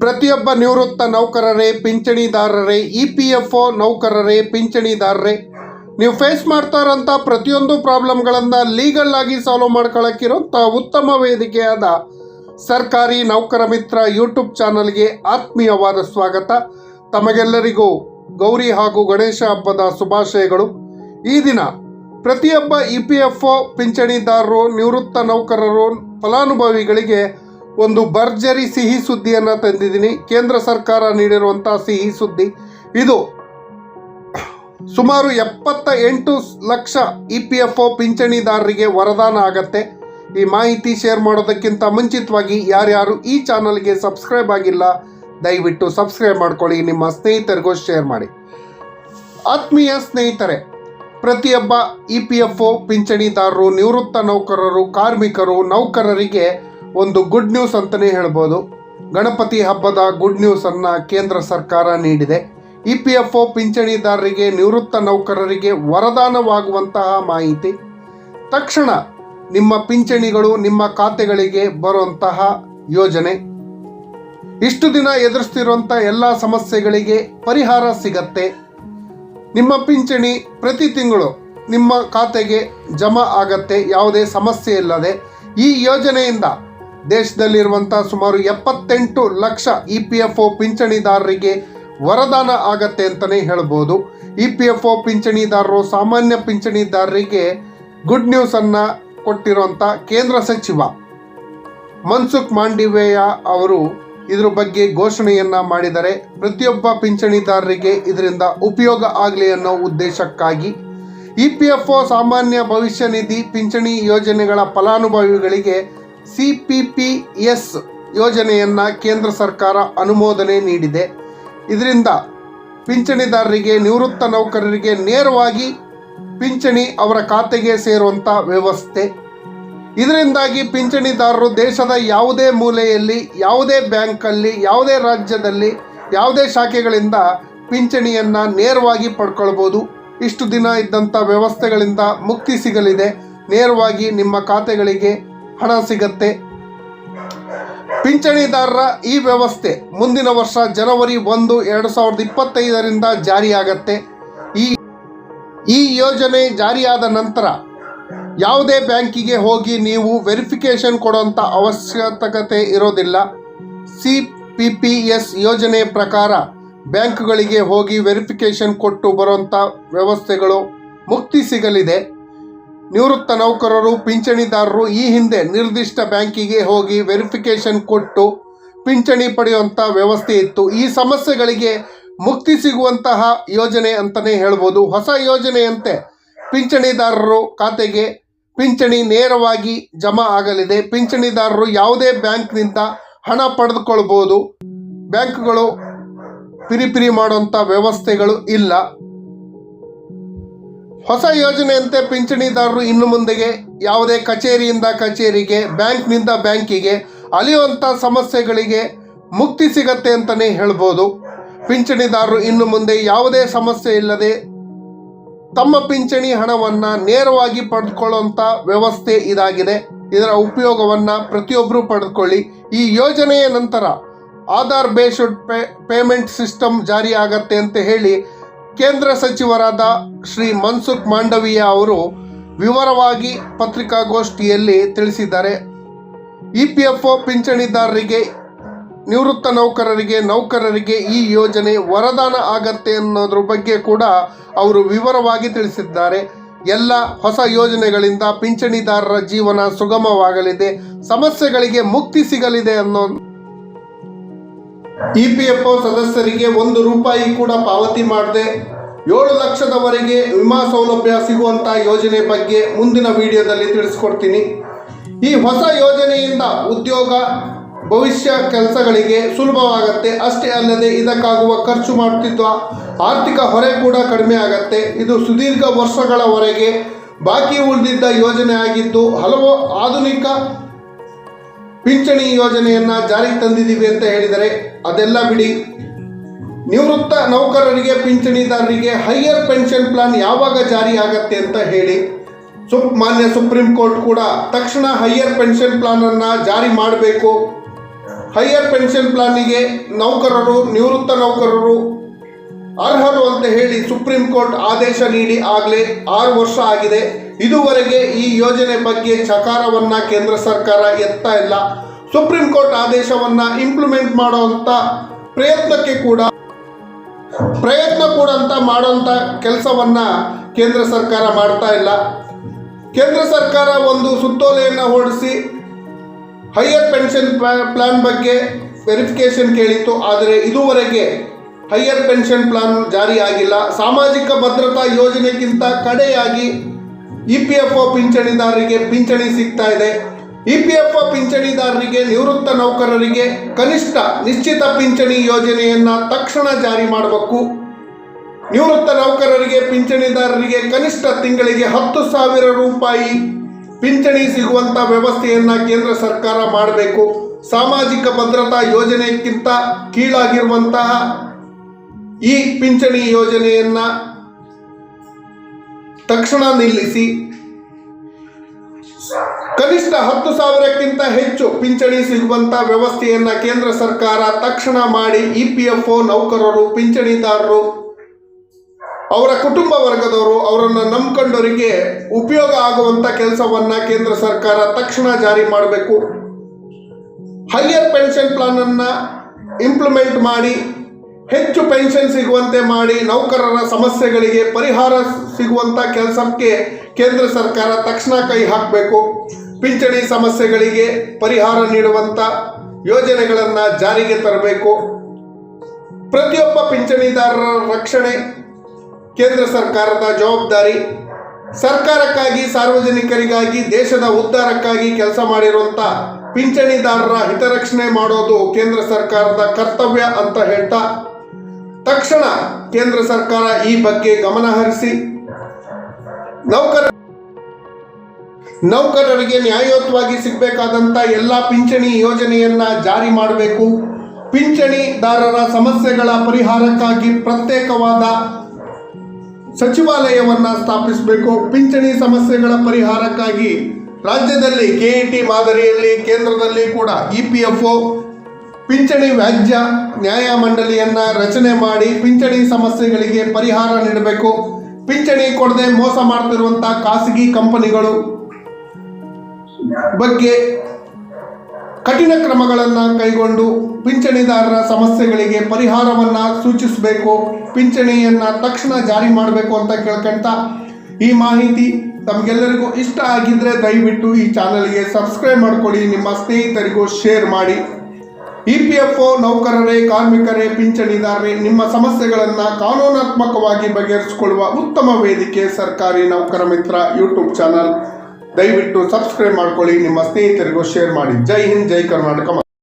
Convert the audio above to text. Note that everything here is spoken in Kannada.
ಪ್ರತಿಯೊಬ್ಬ ನಿವೃತ್ತ ನೌಕರರೇ, ಪಿಂಚಣಿದಾರರೇ, ಇ ಪಿ ಎಫ್ ಒ ನೌಕರರೇ, ಪಿಂಚಣಿದಾರರೇ. ನೀವು ಫೇಸ್ ಮಾಡ್ತಾ ಇರೋಂಥ ಪ್ರತಿಯೊಂದು ಪ್ರಾಬ್ಲಮ್ಗಳನ್ನು ಲೀಗಲ್ ಆಗಿ ಸಾಲ್ವ್ ಮಾಡ್ಕೊಳಕ್ಕಿರೋಂಥ ಉತ್ತಮ ವೇದಿಕೆಯಾದ ಸರ್ಕಾರಿ ನೌಕರ ಮಿತ್ರ ಯೂಟ್ಯೂಬ್ ಚಾನಲ್ಗೆ ಆತ್ಮೀಯವಾದ ಸ್ವಾಗತ. ತಮಗೆಲ್ಲರಿಗೂ ಗೌರಿ ಹಾಗೂ ಗಣೇಶ ಹಬ್ಬದ ಶುಭಾಶಯಗಳು. ಈ ದಿನ ಪ್ರತಿಯೊಬ್ಬ ಇ ಪಿ ಎಫ್ ಒ, ಪಿಂಚಣಿದಾರರು, ನಿವೃತ್ತ ನೌಕರರು, ಫಲಾನುಭವಿಗಳಿಗೆ ಒಂದು ಭರ್ಜರಿ ಸಿಹಿ ಸುದ್ದಿಯನ್ನು ತಂದಿದ್ದೀನಿ. ಕೇಂದ್ರ ಸರ್ಕಾರ ನೀಡಿರುವಂಥ ಸಿಹಿ ಸುದ್ದಿ ಇದು. ಸುಮಾರು ಎಪ್ಪತ್ತ ಎಂಟು lakh E P F O ಪಿಂಚಣಿದಾರರಿಗೆ ವರದಾನ ಆಗತ್ತೆ. ಈ ಮಾಹಿತಿ ಶೇರ್ ಮಾಡೋದಕ್ಕಿಂತ ಮುಂಚಿತವಾಗಿ ಯಾರ್ಯಾರು ಈ ಚಾನಲ್ಗೆ ಸಬ್ಸ್ಕ್ರೈಬ್ ಆಗಿಲ್ಲ, ದಯವಿಟ್ಟು ಸಬ್ಸ್ಕ್ರೈಬ್ ಮಾಡ್ಕೊಳ್ಳಿ. ನಿಮ್ಮ ಸ್ನೇಹಿತರಿಗೂ ಶೇರ್ ಮಾಡಿ. ಆತ್ಮೀಯ ಸ್ನೇಹಿತರೆ, ಪ್ರತಿಯೊಬ್ಬ ಇ ಪಿ ಎಫ್ ಒ ಪಿಂಚಣಿದಾರರು, ನಿವೃತ್ತ ನೌಕರರು, ಕಾರ್ಮಿಕರು, ನೌಕರರಿಗೆ ಒಂದು ಗುಡ್ ನ್ಯೂಸ್ ಅಂತಲೇ ಹೇಳ್ಬೋದು. ಗಣಪತಿ ಹಬ್ಬದ ಗುಡ್ ನ್ಯೂಸನ್ನು ಕೇಂದ್ರ ಸರ್ಕಾರ ನೀಡಿದೆ. ಇ ಪಿ ಎಫ್ ಒ ಪಿಂಚಣಿದಾರರಿಗೆ, ನಿವೃತ್ತ ನೌಕರರಿಗೆ ವರದಾನವಾಗುವಂತಹ ಮಾಹಿತಿ. ತಕ್ಷಣ ನಿಮ್ಮ ಪಿಂಚಣಿಗಳು ನಿಮ್ಮ ಖಾತೆಗಳಿಗೆ ಬರುವಂತಹ ಯೋಜನೆ. ಇಷ್ಟು ದಿನ ಎದುರಿಸ್ತಿರುವಂಥ ಎಲ್ಲ ಸಮಸ್ಯೆಗಳಿಗೆ ಪರಿಹಾರ ಸಿಗತ್ತೆ. ನಿಮ್ಮ ಪಿಂಚಣಿ ಪ್ರತಿ ತಿಂಗಳು ನಿಮ್ಮ ಖಾತೆಗೆ ಜಮಾ ಆಗತ್ತೆ. ಯಾವುದೇ ಸಮಸ್ಯೆ ಇಲ್ಲದೆ ಈ ಯೋಜನೆಯಿಂದ ದೇಶದಲ್ಲಿರುವಂಥ ಸುಮಾರು ಎಪ್ಪತ್ತೆಂಟು lakh E P F O ಪಿಂಚಣಿದಾರರಿಗೆ ವರದಾನ ಆಗತ್ತೆ ಅಂತಲೇ ಹೇಳ್ಬೋದು. ಇ ಪಿ ಎಫ್ ಒ ಪಿಂಚಣಿದಾರರು ಸಾಮಾನ್ಯ ಪಿಂಚಣಿದಾರರಿಗೆ ಗುಡ್ ನ್ಯೂಸನ್ನು ಕೊಟ್ಟಿರುವಂಥ ಕೇಂದ್ರ ಸಚಿವ ಮನ್ಸುಖ್ ಮಾಂಡಿವೇಯ ಅವರು ಇದ್ರ ಬಗ್ಗೆ ಘೋಷಣೆಯನ್ನ ಮಾಡಿದರೆ ಪ್ರತಿಯೊಬ್ಬ ಪಿಂಚಣಿದಾರರಿಗೆ ಇದರಿಂದ ಉಪಯೋಗ ಆಗಲಿ ಅನ್ನೋ ಉದ್ದೇಶಕ್ಕಾಗಿ ಇ ಪಿ ಎಫ್ ಒ ಸಾಮಾನ್ಯ ಭವಿಷ್ಯ ನಿಧಿ ಪಿಂಚಣಿ ಯೋಜನೆಗಳ ಫಲಾನುಭವಿಗಳಿಗೆ ಸಿ ಯೋಜನೆಯನ್ನು ಕೇಂದ್ರ ಸರ್ಕಾರ ಅನುಮೋದನೆ ನೀಡಿದೆ. ಇದರಿಂದ ಪಿಂಚಣಿದಾರರಿಗೆ, ನಿವೃತ್ತ ನೌಕರರಿಗೆ ನೇರವಾಗಿ ಪಿಂಚಣಿ ಅವರ ಖಾತೆಗೆ ಸೇರುವಂಥ ವ್ಯವಸ್ಥೆ. ಇದರಿಂದಾಗಿ ಪಿಂಚಣಿದಾರರು ದೇಶದ ಯಾವುದೇ ಮೂಲೆಯಲ್ಲಿ, ಯಾವುದೇ ಬ್ಯಾಂಕಲ್ಲಿ, ಯಾವುದೇ ರಾಜ್ಯದಲ್ಲಿ, ಯಾವುದೇ ಶಾಖೆಗಳಿಂದ ಪಿಂಚಣಿಯನ್ನು ನೇರವಾಗಿ ಪಡ್ಕೊಳ್ಬೋದು. ಇಷ್ಟು ದಿನ ಇದ್ದಂಥ ವ್ಯವಸ್ಥೆಗಳಿಂದ ಮುಕ್ತಿ ಸಿಗಲಿದೆ. ನೇರವಾಗಿ ನಿಮ್ಮ ಖಾತೆಗಳಿಗೆ ಹಣ ಸಿಗತ್ತೆ. ಪಿಂಚಣಿದಾರರ ಈ ವ್ಯವಸ್ಥೆ ಮುಂದಿನ ವರ್ಷ ಜನವರಿ ಒಂದು, ಎರಡು ಸಾವಿರದ ಇಪ್ಪತ್ತೈದರಿಂದ ಜಾರಿಯಾಗತ್ತೆ. ಈ ಈ ಯೋಜನೆ ಜಾರಿಯಾದ ನಂತರ ಯಾವುದೇ ಬ್ಯಾಂಕಿಗೆ ಹೋಗಿ ನೀವು ವೆರಿಫಿಕೇಷನ್ ಕೊಡುವಂಥ ಅವಶ್ಯಕತೆ ಇರೋದಿಲ್ಲ. ಸಿ ಪಿ ಪಿ ಎಸ್ ಯೋಜನೆ ಪ್ರಕಾರ ಬ್ಯಾಂಕ್ಗಳಿಗೆ ಹೋಗಿ ವೆರಿಫಿಕೇಷನ್ ಕೊಟ್ಟು ಬರುವಂಥ ವ್ಯವಸ್ಥೆಗಳು ಮುಕ್ತಿ ಸಿಗಲಿದೆ. ನಿವೃತ್ತ ನೌಕರರು, ಪಿಂಚಣಿದಾರರು ಈ ಹಿಂದೆ ನಿರ್ದಿಷ್ಟ ಬ್ಯಾಂಕಿಗೆ ಹೋಗಿ ವೆರಿಫಿಕೇಷನ್ ಕೊಟ್ಟು ಪಿಂಚಣಿ ಪಡೆಯುವಂಥ ವ್ಯವಸ್ಥೆ ಇತ್ತು. ಈ ಸಮಸ್ಯೆಗಳಿಗೆ ಮುಕ್ತಿ ಸಿಗುವಂತಹ ಯೋಜನೆ ಅಂತಲೇ ಹೇಳ್ಬೋದು. ಹೊಸ ಯೋಜನೆಯಂತೆ ಪಿಂಚಣಿದಾರರು ಖಾತೆಗೆ ಪಿಂಚಣಿ ನೇರವಾಗಿ ಜಮಾ ಆಗಲಿದೆ. ಪಿಂಚಣಿದಾರರು ಯಾವುದೇ ಬ್ಯಾಂಕ್ನಿಂದ ಹಣ ಪಡೆದುಕೊಳ್ಬೋದು. ಬ್ಯಾಂಕ್ಗಳು ಪಿರಿಪಿರಿ ಮಾಡುವಂಥ ವ್ಯವಸ್ಥೆಗಳು ಇಲ್ಲ. ಹೊಸ ಯೋಜನೆಯಂತೆ ಪಿಂಚಣಿದಾರರು ಇನ್ನು ಮುಂದೆಗೆ ಯಾವುದೇ ಕಚೇರಿಯಿಂದ ಕಚೇರಿಗೆ, ಬ್ಯಾಂಕ್ನಿಂದ ಬ್ಯಾಂಕಿಗೆ ಅಲಿಯುವಂಥ ಸಮಸ್ಯೆಗಳಿಗೆ ಮುಕ್ತಿ ಸಿಗತ್ತೆ ಅಂತಲೇ ಹೇಳ್ಬೋದು. ಪಿಂಚಣಿದಾರರು ಇನ್ನು ಮುಂದೆ ಯಾವುದೇ ಸಮಸ್ಯೆ ಇಲ್ಲದೆ ತಮ್ಮ ಪಿಂಚಣಿ ಹಣವನ್ನು ನೇರವಾಗಿ ಪಡೆದುಕೊಳ್ಳುವಂಥ ವ್ಯವಸ್ಥೆ ಇದಾಗಿದೆ. ಇದರ ಉಪಯೋಗವನ್ನು ಪ್ರತಿಯೊಬ್ಬರೂ ಪಡೆದುಕೊಳ್ಳಿ. ಈ ಯೋಜನೆಯ ನಂತರ Aadhaar based pay, payment system ಜಾರಿ ಆಗತ್ತೆ ಅಂತ ಹೇಳಿ ಕೇಂದ್ರ ಸಚಿವರಾದ ಶ್ರೀ ಮನ್ಸುಖ್ ಮಾಂಡವೀಯ ಅವರು ವಿವರವಾಗಿ ಪತ್ರಿಕಾಗೋಷ್ಠಿಯಲ್ಲಿ ತಿಳಿಸಿದ್ದಾರೆ. ಇ ಪಿ ಎಫ್ ಒ ಪಿಂಚಣಿದಾರರಿಗೆ, ನಿವೃತ್ತ ನೌಕರರಿಗೆ ನೌಕರರಿಗೆ ಈ ಯೋಜನೆ ವರದಾನ ಆಗತ್ತೆ ಅನ್ನೋದ್ರ ಬಗ್ಗೆ ಕೂಡ ಅವರು ವಿವರವಾಗಿ ತಿಳಿಸಿದ್ದಾರೆ. ಎಲ್ಲ ಹೊಸ ಯೋಜನೆಗಳಿಂದ ಪಿಂಚಣಿದಾರರ ಜೀವನ ಸುಗಮವಾಗಲಿದೆ. ಸಮಸ್ಯೆಗಳಿಗೆ ಮುಕ್ತಿ ಸಿಗಲಿದೆ ಅನ್ನೋ ಇ ಪಿ ಎಫ್ ಒ ಸದಸ್ಯರಿಗೆ ಒಂದು ರೂಪಾಯಿ ಕೂಡ ಪಾವತಿ ಮಾಡದೆ ಏಳು ಲಕ್ಷದವರೆಗೆ ವಿಮಾ ಸೌಲಭ್ಯ ಸಿಗುವಂಥ ಯೋಜನೆ ಬಗ್ಗೆ ಮುಂದಿನ ವಿಡಿಯೋದಲ್ಲಿ ತಿಳಿಸ್ಕೊಡ್ತೀನಿ. ಈ ಹೊಸ ಯೋಜನೆಯಿಂದ ಉದ್ಯೋಗ, ಭವಿಷ್ಯ ಕೆಲಸಗಳಿಗೆ ಸುಲಭವಾಗತ್ತೆ. ಅಷ್ಟೇ ಅಲ್ಲದೆ ಇದಕ್ಕಾಗುವ ಖರ್ಚು ಮಾಡುತ್ತಿದ್ದ ಆರ್ಥಿಕ ಹೊರೆ ಕೂಡ ಕಡಿಮೆ ಆಗತ್ತೆ. ಇದು ಸುದೀರ್ಘ ವರ್ಷಗಳವರೆಗೆ ಬಾಕಿ ಉಳಿದಿದ್ದ ಯೋಜನೆ ಆಗಿದ್ದು ಹಲವು ಆಧುನಿಕ ಪಿಂಚಣಿ ಯೋಜನೆಯನ್ನ ಜಾರಿಗೆ ತಂದಿದ್ದೀವಿ ಅಂತ ಹೇಳಿದರೆ ಅದೆಲ್ಲ ಬಿಡಿ. ನಿವೃತ್ತ ನೌಕರರಿಗೆ, ಪಿಂಚಣಿದಾರರಿಗೆ ಹೈಯರ್ ಪೆನ್ಷನ್ ಪ್ಲಾನ್ ಯಾವಾಗ ಜಾರಿ ಆಗತ್ತೆ ಅಂತ ಹೇಳಿ, ಸುಪ್, ಮಾನ್ಯ ಸುಪ್ರೀಂ ಕೋರ್ಟ್ ಕೂಡ ತಕ್ಷಣ ಹೈಯರ್ ಪೆನ್ಷನ್ ಪ್ಲಾನನ್ನು ಜಾರಿ ಮಾಡಬೇಕು. ಹೈಯರ್ ಪೆನ್ಷನ್ ಪ್ಲಾನಿಗೆ ನೌಕರರು, ನಿವೃತ್ತ ನೌಕರರು ಅರ್ಹರು ಅಂತ ಹೇಳಿ ಸುಪ್ರೀಂ ಕೋರ್ಟ್ ಆದೇಶ ನೀಡಿ ಆಗಲೇ ಆರು ವರ್ಷ ಆಗಿದೆ. ಇದುವರೆಗೆ ಈ ಯೋಜನೆ ಬಗ್ಗೆ ಚಕಾರವನ್ನ ಕೇಂದ್ರ ಸರ್ಕಾರ ಎತ್ತಾ ಇಲ್ಲ. ಸುಪ್ರೀಂ ಕೋರ್ಟ್ ಆದೇಶವನ್ನ ಇಂಪ್ಲಿಮೆಂಟ್ ಮಾಡುವಂತ ಪ್ರಯತ್ನಕ್ಕೆ ಕೂಡ ಪ್ರಯತ್ನ ಕೂಡ ಅಂತ ಮಾಡುವಂತ ಕೆಲಸವನ್ನ ಕೇಂದ್ರ ಸರ್ಕಾರ ಮಾಡ್ತಾ ಇಲ್ಲ. ಕೇಂದ್ರ ಸರ್ಕಾರ ಒಂದು ಸುತ್ತೋಲೆಯನ್ನು ಹೊರಡಿಸಿ ಹೈಯರ್ ಪೆನ್ಷನ್ ಪ್ಲಾನ್ ಬಗ್ಗೆ ವೆರಿಫಿಕೇಶನ್ ಕೇಳಿತ್ತು. ಆದರೆ ಇದುವರೆಗೆ ಹೈಯರ್ ಪೆನ್ಷನ್ ಪ್ಲಾನ್ ಜಾರಿಯಾಗಿಲ್ಲ. ಸಾಮಾಜಿಕ ಭದ್ರತಾ ಯೋಜನೆಗಿಂತ ಕಡೆಯಾಗಿ ಇ ಪಿ ಎಫ್ ಒ ಪಿಂಚಣಿದಾರರಿಗೆ ಪಿಂಚಣಿ ಸಿಗ್ತಾ ಇದೆ. ಇ ಪಿ ಎಫ್ ಒ ಪಿಂಚಣಿದಾರರಿಗೆ ನಿವೃತ್ತ ನೌಕರರಿಗೆ ಕನಿಷ್ಠ ನಿಶ್ಚಿತ ಪಿಂಚಣಿ ಯೋಜನೆಯನ್ನು ತಕ್ಷಣ ಜಾರಿ ಮಾಡಬೇಕು. ನಿವೃತ್ತ ನೌಕರರಿಗೆ ಪಿಂಚಣಿದಾರರಿಗೆ ಕನಿಷ್ಠ ತಿಂಗಳಿಗೆ ಹತ್ತು ಸಾವಿರ ರೂಪಾಯಿ ಪಿಂಚಣಿ ಸಿಗುವಂತ ವ್ಯವಸ್ಥೆಯನ್ನು ಕೇಂದ್ರ ಸರ್ಕಾರ ಮಾಡಬೇಕು. ಸಾಮಾಜಿಕ ಭದ್ರತಾ ಯೋಜನೆಗಿಂತ ಕೀಳಾಗಿರುವಂತಹ ಈ ಪಿಂಚಣಿ ಯೋಜನೆಯನ್ನ ತಕ್ಷಣ ನಿಲ್ಲಿಸಿ. ಕನಿಷ್ಠ ಹತ್ತು ಸಾವಿರಕ್ಕಿಂತ ಹೆಚ್ಚು ಪಿಂಚಣಿ ಸಿಗುವಂತ ವ್ಯವಸ್ಥೆಯನ್ನ ಕೇಂದ್ರ ಸರ್ಕಾರ ತಕ್ಷಣ ಮಾಡಿ ಇ ಪಿ ಎಫ್ ಒ ನೌಕರರು, ಪಿಂಚಣಿದಾರರು, ಅವರ ಕುಟುಂಬ ವರ್ಗದವರು ಅವರನ್ನು ನಂಬ್ಕೊಂಡವರಿಗೆ ಉಪಯೋಗ ಆಗುವಂತ ಕೆಲಸವನ್ನ ಕೇಂದ್ರ ಸರ್ಕಾರ ತಕ್ಷಣ ಜಾರಿ ಮಾಡಬೇಕು. ಹೈಯರ್ ಪೆನ್ಷನ್ ಪ್ಲಾನ್ ಅನ್ನ ಇಂಪ್ಲಿಮೆಂಟ್ ಮಾಡಿ ಹೆಚ್ಚು ಪೆನ್ಷನ್ ಸಿಗುವಂತೆ ಮಾಡಿ ನೌಕರರ ಸಮಸ್ಯೆಗಳಿಗೆ ಪರಿಹಾರ ಸಿಗುವಂತ ಕೆಲಸಕ್ಕೆ ಕೇಂದ್ರ ಸರ್ಕಾರ ತಕ್ಷಣ ಕೈ ಹಾಕಬೇಕು. ಪಿಂಚಣಿ ಸಮಸ್ಯೆಗಳಿಗೆ ಪರಿಹಾರ ನೀಡುವಂತ ಯೋಜನೆಗಳನ್ನು ಜಾರಿಗೆ ತರಬೇಕು. ಪ್ರತಿಯೊಬ್ಬ ಪಿಂಚಣಿದಾರರ ರಕ್ಷಣೆ ಕೇಂದ್ರ ಸರ್ಕಾರದ ಜವಾಬ್ದಾರಿ. ಸರ್ಕಾರಕ್ಕಾಗಿ, ಸಾರ್ವಜನಿಕರಿಗಾಗಿ, ದೇಶದ ಉದ್ಧಾರಕ್ಕಾಗಿ ಕೆಲಸ ಮಾಡಿರುವಂಥ ಪಿಂಚಣಿದಾರರ ಹಿತರಕ್ಷಣೆ ಮಾಡೋದು ಕೇಂದ್ರ ಸರ್ಕಾರದ ಕರ್ತವ್ಯ ಅಂತ ಹೇಳ್ತಾ ತಕ್ಷಣ ಕೇಂದ್ರ ಸರ್ಕಾರ ಈ ಬಗ್ಗೆ ಗಮನ ಹರಿಸಿ ನೌಕರ ನೌಕರರಿಗೆ ನ್ಯಾಯಯುತವಾಗಿ ಸಿಗಬೇಕಾದಂಥ ಎಲ್ಲ ಪಿಂಚಣಿ ಯೋಜನೆಯನ್ನ ಜಾರಿ ಮಾಡಬೇಕು. ಪಿಂಚಣಿದಾರರ ಸಮಸ್ಯೆಗಳ ಪರಿಹಾರಕ್ಕಾಗಿ ಪ್ರತ್ಯೇಕವಾದ ಸಚಿವಾಲಯವನ್ನು ಸ್ಥಾಪಿಸಬೇಕು. ಪಿಂಚಣಿ ಸಮಸ್ಯೆಗಳ ಪರಿಹಾರಕ್ಕಾಗಿ ರಾಜ್ಯದಲ್ಲಿ ಕೆಇಟಿ ಮಾದರಿಯಲ್ಲಿ ಕೇಂದ್ರದಲ್ಲಿ ಕೂಡ ಇ ಪಿ ಎಫ್ ಪಿಂಚಣಿ ವ್ಯಾಜ್ಯ ನ್ಯಾಯ ಮಂಡಳಿಯನ್ನ ರಚನೆ ಮಾಡಿ ಪಿಂಚಣಿ ಸಮಸ್ಯೆಗಳಿಗೆ ಪರಿಹಾರ ನೀಡಬೇಕು. ಪಿಂಚಣಿ ಕೊಡದೆ ಮೋಸ ಮಾಡ್ತಿರುವಂತಹ ಖಾಸಗಿ ಕಂಪನಿಗಳು ಬಗ್ಗೆ ಕಠಿಣ ಕ್ರಮಗಳನ್ನು ಕೈಗೊಂಡು ಪಿಂಚಣಿದಾರರ ಸಮಸ್ಯೆಗಳಿಗೆ ಪರಿಹಾರವನ್ನ ಸೂಚಿಸಬೇಕು. ಪಿಂಚಣಿಯನ್ನ ತಕ್ಷಣ ಜಾರಿ ಮಾಡಬೇಕು ಅಂತ ಕೇಳ್ಕೊಂತ ಈ ಮಾಹಿತಿ ತಮಗೆಲ್ಲರಿಗೂ ಇಷ್ಟ ಆಗಿದ್ರೆ ದಯವಿಟ್ಟು ಈ ಚಾನಲ್ಗೆ ಸಬ್ಸ್ಕ್ರೈಬ್ ಮಾಡ್ಕೊಳ್ಳಿ. ನಿಮ್ಮ ಸ್ನೇಹಿತರಿಗೂ ಶೇರ್ ಮಾಡಿ. ಇ ಪಿ ಎಫ್ ಒ ನೌಕರರೇ, ಕಾರ್ಮಿಕರೇ, ಪಿಂಚಣಿದಾರರೇ, ನಿಮ್ಮ ಸಮಸ್ಯೆಗಳನ್ನು ಕಾನೂನಾತ್ಮಕವಾಗಿ ಬಗೆಹರಿಸಿಕೊಳ್ಳುವ ಉತ್ತಮ ವೇದಿಕೆ ಸರ್ಕಾರಿ ನೌಕರ ಮಿತ್ರ ಯೂಟ್ಯೂಬ್ ಚಾನಲ್. ದಯವಿಟ್ಟು ಸಬ್ಸ್ಕ್ರೈಬ್ ಮಾಡ್ಕೊಳ್ಳಿ, ನಿಮ್ಮ ಸ್ನೇಹಿತರಿಗೂ ಶೇರ್ ಮಾಡಿ. ಜೈ ಹಿಂದ್, ಜೈ ಕರ್ನಾಟಕ.